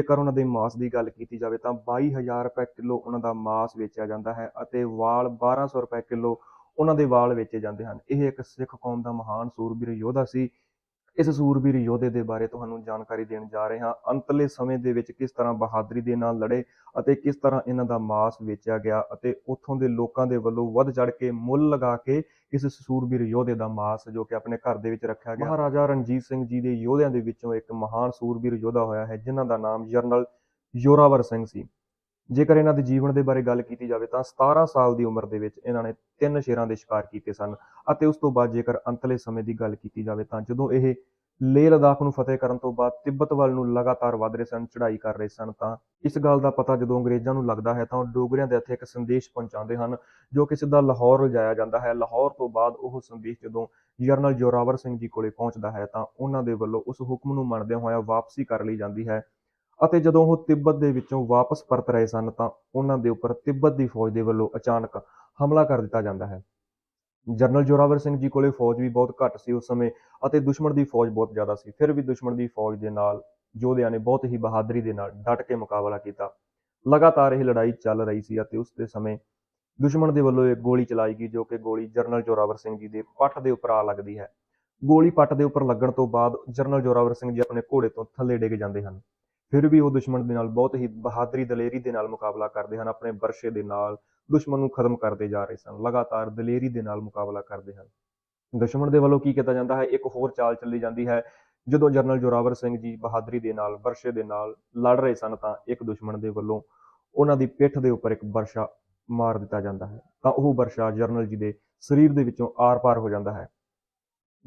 ਜੇਕਰ ਉਹਨਾਂ ਦੇ ਮਾਸ ਦੀ ਗੱਲ ਕੀਤੀ ਜਾਵੇ ਤਾਂ 22000 ਰੁਪਏ ਕਿਲੋ ਉਹਨਾਂ ਦਾ ਮਾਸ ਵੇਚਿਆ ਜਾਂਦਾ ਹੈ ਅਤੇ ਵਾਲ 1200 ਰੁਪਏ ਕਿਲੋ ਉਹਨਾਂ ਦੇ ਵਾਲ ਵੇਚੇ ਜਾਂਦੇ ਹਨ। ਇਹ ਇੱਕ ਸਿੱਖ ਕੌਮ ਦਾ ਮਹਾਨ ਸੂਰਬੀਰ ਯੋਧਾ ਸੀ ਇਸ ਸੂਰਬੀਰ ਯੋਧੇ ਦੇ ਬਾਰੇ ਤੁਹਾਨੂੰ ਜਾਣਕਾਰੀ ਦੇਣ ਜਾ ਰਹੇ ਹਾਂ। ਅੰਤਲੇ ਸਮੇਂ ਦੇ ਵਿੱਚ ਕਿਸ ਤਰ੍ਹਾਂ ਬਹਾਦਰੀ ਦੇ ਨਾਲ ਲੜੇ ਅਤੇ ਕਿਸ ਤਰ੍ਹਾਂ ਇਹਨਾਂ ਦਾ ਮਾਸ ਵੇਚਿਆ ਗਿਆ ਅਤੇ ਉੱਥੋਂ ਦੇ ਲੋਕਾਂ ਦੇ ਵੱਲੋਂ ਵੱਧ ਚੜ ਕੇ ਮੁੱਲ ਲਗਾ ਕੇ ਇਸ ਸੂਰਬੀਰ ਯੋਧੇ ਦਾ ਮਾਸ ਜੋ ਕਿ ਆਪਣੇ ਘਰ ਦੇ ਵਿੱਚ ਰੱਖਿਆ ਗਿਆ। ਮਹਾਰਾਜਾ ਰਣਜੀਤ ਸਿੰਘ ਜੀ ਦੇ ਯੋਧਿਆਂ ਦੇ ਵਿੱਚੋਂ ਇੱਕ ਮਹਾਨ ਸੂਰਬੀਰ ਯੋਧਾ ਹੋਇਆ ਹੈ, ਜਿਨ੍ਹਾਂ ਦਾ ਨਾਮ ਜਰਨਲ ਜੋਰਾਵਰ ਸਿੰਘ ਸੀ। ਜੇਕਰ ਇਹਨਾਂ ਦੇ ਜੀਵਨ ਦੇ ਬਾਰੇ ਗੱਲ ਕੀਤੀ ਜਾਵੇ ਤਾਂ 17 ਸਾਲ ਦੀ ਉਮਰ ਦੇ ਵਿੱਚ ਇਹਨਾਂ ਨੇ ਤਿੰਨ ਸ਼ੇਰਾਂ ਦੇ ਸ਼ਿਕਾਰ ਕੀਤੇ ਸਨ ਅਤੇ ਉਸ ਤੋਂ ਬਾਅਦ ਜੇਕਰ ਅੰਤਲੇ ਸਮੇਂ ਦੀ ਗੱਲ ਕੀਤੀ ਜਾਵੇ ਤਾਂ ਜਦੋਂ ਇਹ ਲੇਹ ਲਦਾਖ ਨੂੰ ਫਤਿਹ ਕਰਨ ਤੋਂ ਬਾਅਦ ਤਿੱਬਤ ਵੱਲ ਨੂੰ ਲਗਾਤਾਰ ਵਧ ਰਹੇ ਸਨ, ਚੜ੍ਹਾਈ ਕਰ ਰਹੇ ਸਨ ਤਾਂ ਇਸ ਗੱਲ ਦਾ ਪਤਾ ਜਦੋਂ ਅੰਗਰੇਜ਼ਾਂ ਨੂੰ ਲੱਗਦਾ ਹੈ ਤਾਂ ਉਹ ਡੋਗਰਿਆਂ ਦੇ ਹੱਥੇ ਇੱਕ ਸੰਦੇਸ਼ ਪਹੁੰਚਾਉਂਦੇ ਹਨ ਜੋ ਕਿ ਸਿੱਧਾ ਲਾਹੌਰ ਲਿਜਾਇਆ ਜਾਂਦਾ ਹੈ। ਲਾਹੌਰ ਤੋਂ ਬਾਅਦ ਉਹ ਸੰਦੇਸ਼ ਜਦੋਂ ਜਰਨਲ ਜੋਰਾਵਰ ਸਿੰਘ ਜੀ ਕੋਲੇ ਪਹੁੰਚਦਾ ਹੈ ਤਾਂ ਉਹਨਾਂ ਦੇ ਵੱਲੋਂ ਉਸ ਹੁਕਮ ਨੂੰ ਮੰਨਦਿਆਂ ਹੋਇਆ ਵਾਪਸੀ ਕਰ ਲਈ ਜਾਂਦੀ ਹੈ। ਅਤੇ ਜਦੋਂ ਉਹ ਤਿੱਬਤ ਦੇ ਵਿੱਚੋਂ ਵਾਪਸ ਪਰਤ ਰਹੇ ਸਨ ਤਾਂ ਉਹਨਾਂ ਦੇ ਉੱਪਰ ਤਿੱਬਤ ਦੀ ਫੌਜ ਦੇ ਵੱਲੋਂ ਅਚਾਨਕ ਹਮਲਾ ਕਰ ਦਿੱਤਾ ਜਾਂਦਾ ਹੈ। ਜਨਰਲ ਜੋਰਾਵਰ ਸਿੰਘ ਜੀ ਕੋਲੇ ਫੌਜ ਵੀ ਬਹੁਤ ਘੱਟ ਸੀ ਉਸ ਸਮੇਂ ਅਤੇ ਦੁਸ਼ਮਣ ਦੀ ਫੌਜ ਬਹੁਤ ਜ਼ਿਆਦਾ ਸੀ। ਫਿਰ ਵੀ ਦੁਸ਼ਮਣ ਦੀ ਫੌਜ ਦੇ ਨਾਲ ਯੋਧਿਆਂ ਨੇ ਬਹੁਤ ਹੀ ਬਹਾਦਰੀ ਦੇ ਨਾਲ ਡਟ ਕੇ ਮੁਕਾਬਲਾ ਕੀਤਾ। ਲਗਾਤਾਰ ਇਹ ਲੜਾਈ ਚੱਲ ਰਹੀ ਸੀ ਅਤੇ ਉਸ ਦੇ ਸਮੇਂ ਦੁਸ਼ਮਣ ਦੇ ਵੱਲੋਂ ਇੱਕ ਗੋਲੀ ਚਲਾਈ ਗਈ ਜੋ ਕਿ ਗੋਲੀ ਜਨਰਲ ਜੋਰਾਵਰ ਸਿੰਘ ਜੀ ਦੇ ਪੱਟ ਦੇ ਉੱਪਰ ਆ ਲੱਗਦੀ ਹੈ। ਗੋਲੀ ਪੱਟ ਦੇ ਉੱਪਰ ਲੱਗਣ ਤੋਂ ਬਾਅਦ ਜਨਰਲ ਜੋਰਾਵਰ ਸਿੰਘ ਜੀ ਆਪਣੇ ਘੋੜੇ ਤੋਂ ਥੱਲੇ ਡਿੱਗ ਜਾਂਦੇ ਹਨ। ਫਿਰ ਵੀ ਉਹ ਦੁਸ਼ਮਣ ਦੇ ਨਾਲ ਬਹੁਤ ਹੀ ਬਹਾਦਰੀ ਦਲੇਰੀ ਦੇ ਨਾਲ ਮੁਕਾਬਲਾ ਕਰਦੇ ਹਨ, ਆਪਣੇ ਵਰਸ਼ੇ ਦੇ ਨਾਲ ਦੁਸ਼ਮਣ ਨੂੰ ਖਤਮ ਕਰਦੇ ਜਾ ਰਹੇ ਸਨ, ਲਗਾਤਾਰ ਦਲੇਰੀ ਦੇ ਨਾਲ ਮੁਕਾਬਲਾ ਕਰਦੇ ਹਨ। ਦੁਸ਼ਮਣ ਦੇ ਵੱਲੋਂ ਕੀ ਕੀਤਾ ਜਾਂਦਾ ਹੈ? ਇੱਕ ਹੋਰ ਚਾਲ ਚੱਲੀ ਜਾਂਦੀ ਹੈ। ਜਦੋਂ ਜਰਨਲ ਜੋਰਾਵਰ ਸਿੰਘ ਜੀ ਬਹਾਦਰੀ ਦੇ ਨਾਲ, ਵਰਸ਼ੇ ਦੇ ਨਾਲ ਲੜ ਰਹੇ ਸਨ ਤਾਂ ਇੱਕ ਦੁਸ਼ਮਣ ਦੇ ਵੱਲੋਂ ਉਹਨਾਂ ਦੀ ਪਿੱਠ ਦੇ ਉੱਪਰ ਇੱਕ ਵਰਸ਼ਾ ਮਾਰ ਦਿੱਤਾ ਜਾਂਦਾ ਹੈ। ਤਾਂ ਉਹ ਵਰਸ਼ਾ ਜਰਨਲ ਜੀ ਦੇ ਸਰੀਰ ਦੇ ਵਿੱਚੋਂ ਆਰ-ਪਾਰ ਹੋ ਜਾਂਦਾ ਹੈ।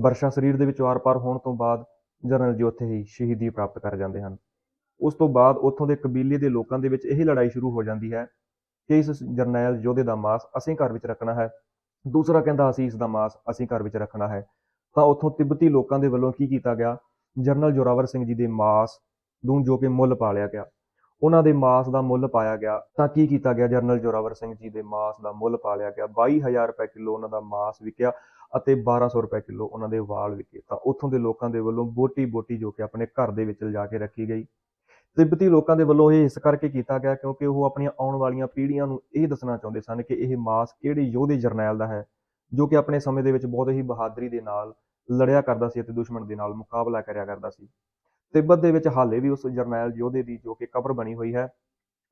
ਵਰਸ਼ਾ ਸਰੀਰ ਦੇ ਵਿੱਚੋਂ ਆਰ-ਪਾਰ ਹੋਣ ਤੋਂ ਬਾਅਦ ਜਰਨਲ ਜੀ ਉੱਥੇ ਹੀ ਸ਼ਹੀਦੀ ਪ੍ਰਾਪਤ ਕਰ ਜਾਂਦੇ ਹਨ। ਉਸ ਤੋਂ ਬਾਅਦ ਉੱਥੋਂ ਦੇ ਕਬੀਲੇ ਦੇ ਲੋਕਾਂ ਦੇ ਵਿੱਚ ਇਹ ਲੜਾਈ ਸ਼ੁਰੂ ਹੋ ਜਾਂਦੀ ਹੈ ਕਿ ਇਸ ਜਰਨੈਲ ਯੋਧੇ ਦਾ ਮਾਸ ਅਸੀਂ ਘਰ ਵਿੱਚ ਰੱਖਣਾ ਹੈ। ਦੂਸਰਾ ਕਹਿੰਦਾ ਅਸੀਂ ਇਸ ਦਾ ਮਾਸ ਅਸੀਂ ਘਰ ਵਿੱਚ ਰੱਖਣਾ ਹੈ। ਤਾਂ ਉੱਥੋਂ ਤਿੱਬਤੀ ਲੋਕਾਂ ਦੇ ਵੱਲੋਂ ਕੀ ਕੀਤਾ ਗਿਆ? ਜਰਨਲ ਜੋਰਾਵਰ ਸਿੰਘ ਜੀ ਦੇ ਮਾਸ ਨੂੰ ਜੋ ਕਿ ਮੁੱਲ ਪਾ ਲਿਆ ਗਿਆ। ਉਹਨਾਂ ਦੇ ਮਾਸ ਦਾ ਮੁੱਲ ਪਾਇਆ ਗਿਆ ਤਾਂ ਕੀ ਕੀਤਾ ਗਿਆ? ਜਰਨਲ ਜੋਰਾਵਰ ਸਿੰਘ ਜੀ ਦੇ ਮਾਸ ਦਾ ਮੁੱਲ ਪਾ ਲਿਆ ਗਿਆ। 22000 ਰੁਪਏ ਕਿਲੋ ਉਹਨਾਂ ਦਾ ਮਾਸ ਵਿਕਿਆ ਅਤੇ 1200 ਰੁਪਏ ਕਿਲੋ ਉਹਨਾਂ ਦੇ ਵਾਲ ਵਿਕੇ। ਤਾਂ ਉੱਥੋਂ ਦੇ ਲੋਕਾਂ ਦੇ ਵੱਲੋਂ ਬੋਟੀ ਬੋਟੀ ਜੋ ਕਿ ਆਪਣੇ ਘਰ ਦੇ ਵਿੱਚ ਲਿਜਾ ਕੇ ਰੱਖੀ ਗਈ। ਤਿੱਬਤੀ ਲੋਕਾਂ ਦੇ ਵੱਲੋਂ ਇਹ ਇਸ ਕਰਕੇ ਕੀਤਾ ਗਿਆ ਕਿਉਂਕਿ ਉਹ ਆਪਣੀਆਂ ਆਉਣ ਵਾਲੀਆਂ ਪੀੜ੍ਹੀਆਂ ਨੂੰ ਇਹ ਦੱਸਣਾ ਚਾਹੁੰਦੇ ਸਨ ਕਿ ਇਹ ਮਾਸ ਕਿਹੜੇ ਯੋਧੇ ਜਰਨੈਲ ਦਾ ਹੈ, ਜੋ ਕਿ ਆਪਣੇ ਸਮੇਂ ਦੇ ਵਿੱਚ ਬਹੁਤ ਹੀ ਬਹਾਦਰੀ ਦੇ ਨਾਲ ਲੜਿਆ ਕਰਦਾ ਸੀ ਅਤੇ ਦੁਸ਼ਮਣ ਦੇ ਨਾਲ ਮੁਕਾਬਲਾ ਕਰਿਆ ਕਰਦਾ ਸੀ। ਤਿੱਬਤ ਦੇ ਵਿੱਚ ਹਾਲੇ ਵੀ ਉਸ ਜਰਨੈਲ ਯੋਧੇ ਦੀ ਜੋ ਕਿ ਕਬਰ ਬਣੀ ਹੋਈ ਹੈ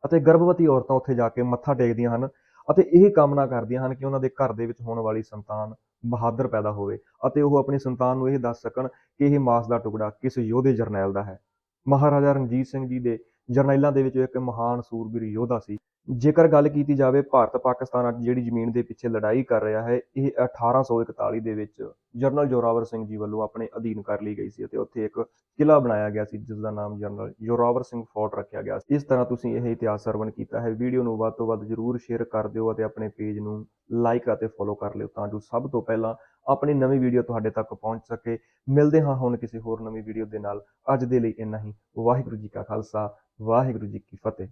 ਅਤੇ ਗਰਭਵਤੀ ਔਰਤਾਂ ਉੱਥੇ ਜਾ ਕੇ ਮੱਥਾ ਟੇਕਦੀਆਂ ਹਨ ਅਤੇ ਇਹ ਕਾਮਨਾ ਕਰਦੀਆਂ ਹਨ ਕਿ ਉਹਨਾਂ ਦੇ ਘਰ ਦੇ ਵਿੱਚ ਹੋਣ ਵਾਲੀ ਸੰਤਾਨ ਬਹਾਦਰ ਪੈਦਾ ਹੋਵੇ ਅਤੇ ਉਹ ਆਪਣੀ ਸੰਤਾਨ ਨੂੰ ਇਹ ਦੱਸ ਸਕਣ ਕਿ ਇਹ ਮਾਸ ਦਾ ਟੁਕੜਾ ਕਿਸ ਯੋਧੇ ਜਰਨੈਲ ਦਾ ਹੈ। ਮਹਾਰਾਜਾ ਰਣਜੀਤ ਸਿੰਘ ਜੀ ਦੇ ਜਰਨੈਲਾਂ ਦੇ ਵਿੱਚੋਂ ਇੱਕ ਮਹਾਨ ਸੂਰਬੀਰ ਯੋਧਾ ਸੀ। ਜੇਕਰ ਗੱਲ ਕੀਤੀ ਜਾਵੇ ਭਾਰਤ ਪਾਕਿਸਤਾਨ ਅੱਜ ਜਿਹੜੀ ਜ਼ਮੀਨ ਦੇ ਪਿੱਛੇ ਲੜਾਈ ਕਰ ਰਿਹਾ ਹੈ, ਇਹ 1841 ਦੇ ਵਿੱਚ ਜਨਰਲ ਜੋਰਾਵਰ ਸਿੰਘ ਜੀ ਵੱਲੋਂ ਆਪਣੇ ਅਧੀਨ ਕਰ ਲਈ ਗਈ ਸੀ ਅਤੇ ਉੱਥੇ ਇੱਕ ਕਿਲਾ ਬਣਾਇਆ ਗਿਆ ਸੀ ਜਿਸ ਦਾ ਨਾਮ ਜਨਰਲ ਜੋਰਾਵਰ ਸਿੰਘ ਫੋਰਟ ਰੱਖਿਆ ਗਿਆ ਇਸ ਤਰ੍ਹਾਂ ਤੁਸੀਂ ਇਹ ਇਤਿਹਾਸ ਸਰਵਣ ਕੀਤਾ ਹੈ। ਵੀਡੀਓ ਨੂੰ ਵੱਧ ਤੋਂ ਵੱਧ ਜਰੂਰ ਸ਼ੇਅਰ ਕਰ ਦਿਓ ਅਤੇ ਆਪਣੇ ਪੇਜ ਨੂੰ ਲਾਈਕ ਅਤੇ ਫੋਲੋ ਕਰ ਲਿਓ ਤਾਂ ਜੋ ਸਭ ਤੋਂ ਪਹਿਲਾਂ ਆਪਣੀ ਨਵੀਂ ਵੀਡੀਓ ਤੁਹਾਡੇ ਤੱਕ ਪਹੁੰਚ ਸਕੇ। ਮਿਲਦੇ ਹਾਂ ਹੁਣ ਕਿਸੇ ਹੋਰ ਨਵੀਂ ਵੀਡੀਓ ਦੇ ਨਾਲ। ਅੱਜ ਦੇ ਲਈ ਇੰਨਾ ਹੀ। ਵਾਹਿਗੁਰੂ ਜੀ ਕਾ ਖਾਲਸਾ, ਵਾਹਿਗੁਰੂ ਜੀ ਕੀ ਫਤਿਹ।